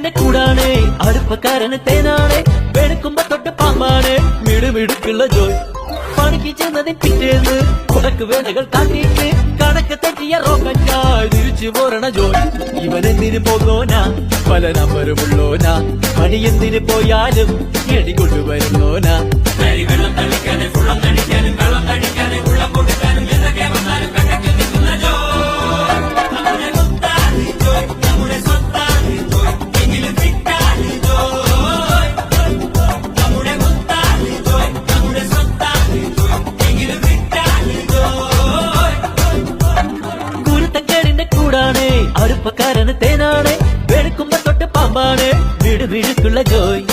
കുരുത്തക്കേടിന്റെ കൂടാണ് അടുപ്പക്കാരന് തേനാണ് വെളുക്കുമ്പോ തൊട്ട് പാമ്പാണ് മിടുമിടുക്കുള്ള ജോയ്. പണിക്ക് ചെന്നതിൻ പിറ്റേന്ന് കുടക്ക് വേലകൾ കാട്ടിയിട്ട് കണക്ക് തെറ്റിയ റോക്കറ്റായി തിരിച്ചു പോരണ ജോയ്. ഇവൻ എന്തിന് പോകോനാ? പല നമ്പരുമുള്ളോനാ. പണി എന്തിന് പോയാലും എടി കൊണ്ടുവരുന്നോനാ. கருப்பக்காரனு தேனானே வெளுக்கும்ப தொட்டு பாம்பானே விடு விழுக்குள்ள ஜோய்